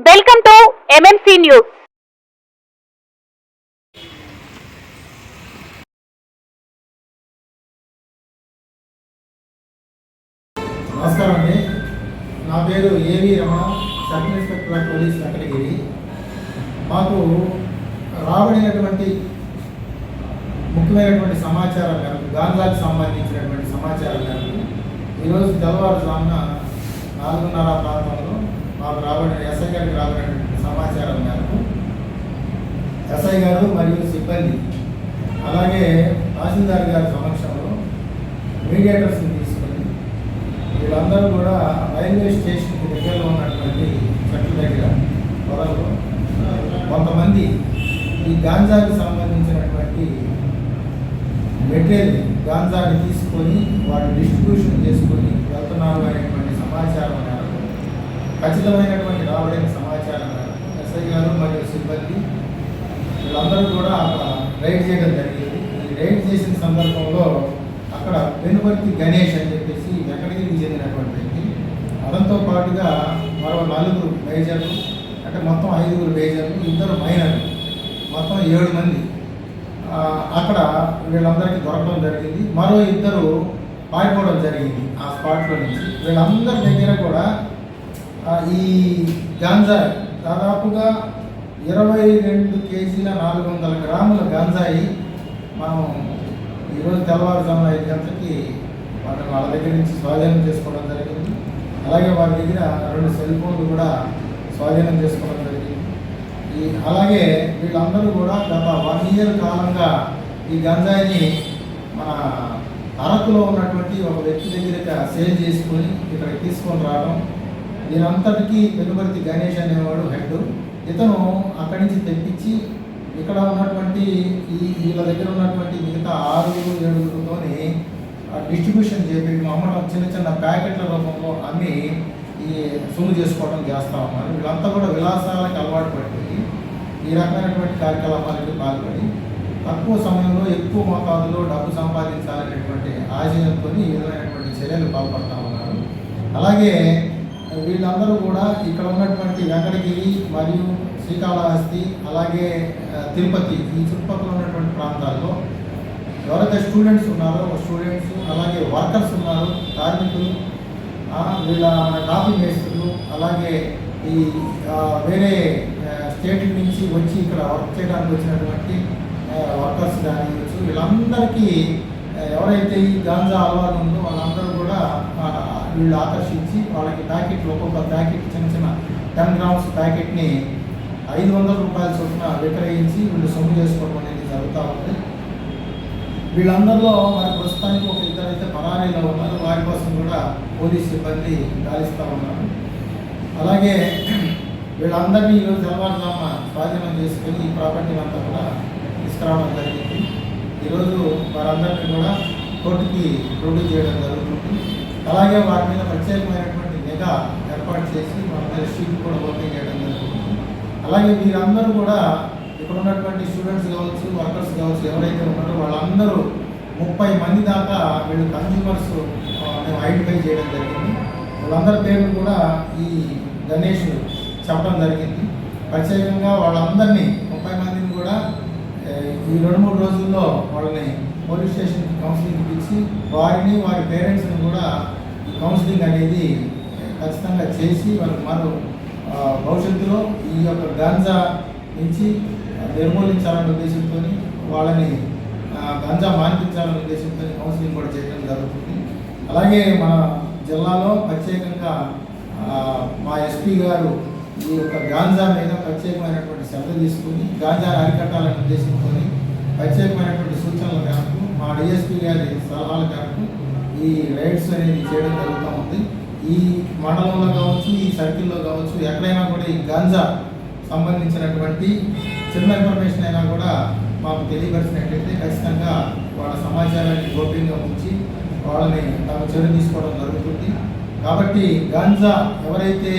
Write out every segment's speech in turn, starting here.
Welcome to MMC news నమస్కారం అండి. నా పేరు A V Ramana sub inspector of police Venkatagiri మాకు రాబడినటువంటి ముఖ్యమైనటువంటి సమాచారం మేరకు గాంధాకి సంబంధించినటువంటి సమాచారం మేరకు ఈరోజు తెల్లవారుజామున నాలుగున్నర ప్రాంతంలో మాకు రాబడిన ఎస్ఐ గారికి రాబడినటువంటి సమాచారం మేరకు ఎస్ఐ గారు మరియు సిబ్బంది అలాగే తహసీల్దార్ గారి సమక్షంలో మీడియేటర్స్ని తీసుకొని వీళ్ళందరూ కూడా రైల్వే స్టేషన్కి దగ్గరలో ఉన్నటువంటి చెట్ల దగ్గర పొలంలో కొంతమంది ఈ గాంజాకి సంబంధించినటువంటి మెటీరియల్ గాంజాని తీసుకొని వాటి డిస్ట్రిబ్యూషన్ చేసుకొని వెళ్తున్నారు అనేటువంటి సమాచారం ఖచ్చితమైనటువంటి రాబడిన సమాచారం ఎస్ఐ గారు మరియు సిబ్బంది వీళ్ళందరూ కూడా అక్కడ రైడ్ చేయడం జరిగింది. ఈ రైడ్ చేసిన సందర్భంలో అక్కడ వెనుపర్తి గణేష్ అని చెప్పేసి వెంకటగిరికి చెందినటువంటి వ్యక్తి. అతనితో పాటుగా మరో నలుగురు మేజర్లు అంటే మొత్తం ఐదుగురు మేజర్లు ఇద్దరు మైనర్లు మొత్తం ఏడు మంది. అక్కడ వీళ్ళందరికీ దొరకడం జరిగింది. మరో ఇద్దరు పారిపోవడం జరిగింది ఆ స్పాట్లో నుంచి. వీళ్ళందరి దగ్గర కూడా ఈ గాంజా దాదాపుగా ఇరవై రెండు కేజీల నాలుగు వందల గ్రాముల గాంజాయి మనం ఈరోజు తెల్లవారుజామున ఐదు గంటలకి వాటిని వాళ్ళ దగ్గర నుంచి స్వాధీనం చేసుకోవడం జరిగింది. అలాగే వారి దగ్గర రెండు సెల్ ఫోన్లు కూడా స్వాధీనం చేసుకోవడం జరిగింది. ఈ అలాగే వీళ్ళందరూ కూడా గత వన్ ఇయర్ కాలంగా ఈ గంజాయిని మన అరకులో ఉన్నటువంటి ఒక వ్యక్తి దగ్గర సేల్ చేసుకొని ఇక్కడికి తీసుకొని రావడం దీనంతటికీ పెనుబర్తి గణేష్ అనేవాడు హెడ్. ఇతను అక్కడి నుంచి తెప్పించి ఇక్కడ ఉన్నటువంటి ఈ వీళ్ళ దగ్గర ఉన్నటువంటి మిగతా ఆరుగురు ఏడుగురితోని డిస్ట్రిబ్యూషన్ చేపి అమ్మడం చిన్న చిన్న ప్యాకెట్ల రూపంలో అమ్మి ఈ సొమ్ము చేసుకోవడం చేస్తా ఉన్నారు. వీళ్ళంతా కూడా విలాసాలకు అలవాటు పడిపోయి ఈ రకమైనటువంటి కార్యకలాపాలకి పాల్పడి తక్కువ సమయంలో ఎక్కువ మోతాదులో డబ్బు సంపాదించాలనేటువంటి ఆశయంతో ఈ విధమైనటువంటి చర్యలు పాల్పడతా ఉన్నారు. అలాగే వీళ్ళందరూ కూడా ఇక్కడ ఉన్నటువంటి వెంకటగిరి మరియు శ్రీకాళహస్తి అలాగే తిరుపతి ఈ చుట్టుపక్కల ఉన్నటువంటి ప్రాంతాల్లో ఎవరైతే స్టూడెంట్స్ ఉన్నారో స్టూడెంట్స్ అలాగే వర్కర్స్ ఉన్నారు కార్మికులు వీళ్ళ మన కాఫీ మేస్తులు అలాగే ఈ వేరే స్టేట్ నుంచి వచ్చి ఇక్కడ వర్క్ చేయడానికి వచ్చినటువంటి వర్కర్స్ కానీ వీళ్ళందరికీ ఎవరైతే ఈ గాంజా అలవాటు ఉందో వాళ్ళందరూ కూడా వీళ్ళు ఆకర్షించి వాళ్ళకి ప్యాకెట్లు ఒక్కొక్క ప్యాకెట్ చిన్న చిన్న టెన్ గ్రామ్స్ ప్యాకెట్ని ఐదు వందల రూపాయల చొప్పున విక్రయించి వీళ్ళు సొమ్ము చేసుకోవడం అనేది జరుగుతూ ఉంది. వీళ్ళందరిలో మరి ప్రస్తుతానికి ఒక ఇద్దరు అయితే పరారీలో ఉన్నారు. వారి కోసం కూడా పోలీస్ సిబ్బంది గాలిస్తూ ఉన్నారు. అలాగే వీళ్ళందరినీ ఈరోజు తెల్లవారుజామున స్వాధీనం చేసుకొని ఈ ప్రాపర్టీ అంతా కూడా తీసుకురావడం జరిగింది. ఈరోజు వారందరినీ కూడా కోర్టుకి ప్రొడ్యూస్ చేయడం జరుగుతుంది. అలాగే వారి మీద ప్రత్యేకమైనటువంటి నిఘా ఏర్పాటు చేసి మన మీద షీట్ కూడా ఓపెన్ చేయడం జరుగుతుంది. అలాగే వీరందరూ కూడా ఇక్కడ ఉన్నటువంటి స్టూడెంట్స్ కావచ్చు వర్కర్స్ కావచ్చు ఎవరైతే ఉన్నారో వాళ్ళందరూ ముప్పై మంది దాకా వీళ్ళు కన్జ్యూమర్స్ మేము ఐడెంటిఫై చేయడం జరిగింది. వాళ్ళందరి పేర్లు కూడా ఈ గణేష్ చెప్పడం జరిగింది. ప్రత్యేకంగా వాళ్ళందరినీ ముప్పై మందిని కూడా ఈ రెండు మూడు రోజుల్లో వాళ్ళని పోలీస్ స్టేషన్ కౌన్సిలింగ్ ఇచ్చి వారిని వారి పేరెంట్స్ని కూడా కౌన్సిలింగ్ అనేది ఖచ్చితంగా చేసి వాళ్ళకి మరో భవిష్యత్తులో ఈ యొక్క గాంజా నుంచి నిర్మూలించాలనే ఉద్దేశంతో వాళ్ళని గంజా గాంజా మాన్పించాలనే ఉద్దేశంతో కౌన్సిలింగ్ కూడా చేయడం జరుగుతుంది. అలాగే మన జిల్లాలో ప్రత్యేకంగా మా ఎస్పీ గారు ఈ యొక్క గాంజా మీద ప్రత్యేకమైనటువంటి శ్రద్ధ తీసుకుని గాంజా అరికట్టాలనే ఉద్దేశంతో ప్రత్యేకమైనటువంటి సూచనల మేరకు మా డిఎస్పీ గారి సలహాల మేరకు ఈ రైడ్స్ అనేది చేయడం జరుగుతూ ఉంది. ఈ మండలంలో కావచ్చు ఈ సర్కిల్లో కావచ్చు ఎక్కడైనా కూడా ఈ గాంజా సంబంధించినటువంటి చిన్న ఇన్ఫర్మేషన్ అయినా కూడా మాకు తెలియపరిచినట్లయితే ఖచ్చితంగా వాళ్ళ సమాచారాన్ని గోప్యంగా ఉంచి వాళ్ళని తమ చర్య తీసుకోవడం జరుగుతుంది. కాబట్టి గాంజా ఎవరైతే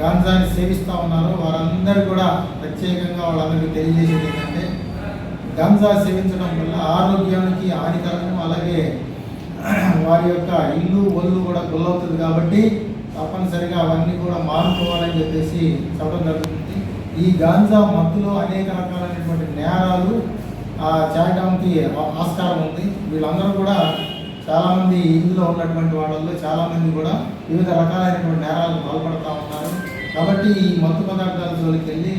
గాంజాని సేవిస్తూ ఉన్నారో వారందరూ కూడా ప్రత్యేకంగా వాళ్ళందరికీ తెలియజేసేది ఏంటంటే గాంజా సేవించడం వల్ల ఆరోగ్యానికి హానికరము అలాగే వారి యొక్క ఇల్లు ఒళ్ళు కూడా గుల్లవుతుంది కాబట్టి తప్పనిసరిగా అవన్నీ కూడా మానుకోవాలని చెప్పేసి చెప్పడం జరుగుతుంది. ఈ గాంజా మత్తులో అనేక రకాలైనటువంటి నేరాలు చేయడానికి ఆస్కారం ఉంది. వీళ్ళందరూ కూడా చాలామంది ఇందులో ఉన్నటువంటి వాళ్ళల్లో చాలామంది కూడా వివిధ రకాలైనటువంటి నేరాలకు పాల్పడుతూ ఉన్నారు. కాబట్టి ఈ మత్తు పదార్థాల జోలికి వెళ్ళి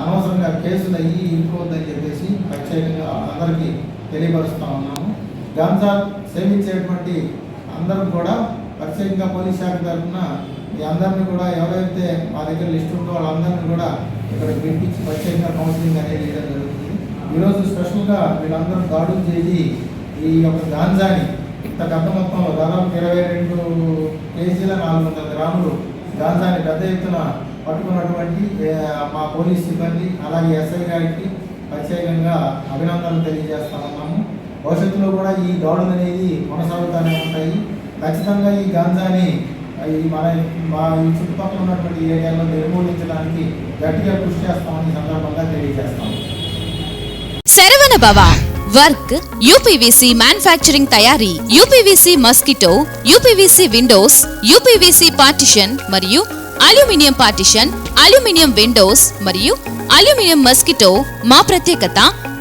అనవసరంగా కేసులు అయ్యి ఇంకోవద్దని చెప్పేసి ప్రత్యేకంగా అందరికీ తెలియపరుస్తూ ఉన్నాము. గాంజా సేవించేటువంటి అందరం కూడా ప్రత్యేకంగా పోలీస్ శాఖ తరఫున ఈ అందరినీ కూడా ఎవరైతే మా దగ్గర లిస్ట్ ఉందో వాళ్ళందరినీ కూడా ఇక్కడ పిలిపించి ప్రత్యేకంగా కౌన్సిలింగ్ అనేది చేయడం జరుగుతుంది. ఈరోజు స్పెషల్గా వీళ్ళందరూ దాడులు చేసి ఈ యొక్క గాంజాని ఇంత పెద్ద మొత్తంలో దాదాపు ఇరవై రెండు కేజీల నాలుగు వందల గ్రాములు గాంజాని పెద్ద ఎత్తున పట్టుకున్నటువంటి మా పోలీస్ సిబ్బంది అలాగే ఎస్ఐ గారికి ప్రత్యేకంగా అభినందనలు తెలియజేస్తా ఉన్నాము. భవిష్యత్తులో కూడా ఈ దాడులు అనేది కొనసాగుతూనే ఉంటాయి. ఖచ్చితంగా ఈ గాంజాని మన మా ఈ చుట్టుపక్కల ఉన్నటువంటి ఏరియాలో నిర్మూలించడానికి గట్టిగా కృషి చేస్తామని సందర్భంగా తెలియజేస్తాము Saravana Bhava work UPVC manufacturing తయారీ UPVC mosquito UPVC windows UPVC partition మరియు అల్యూమినియం పార్టిషన్ అల్యూమినియం విండోస్ మరియు అల్యూమినియం మస్కిటో మా ప్రత్యేకత.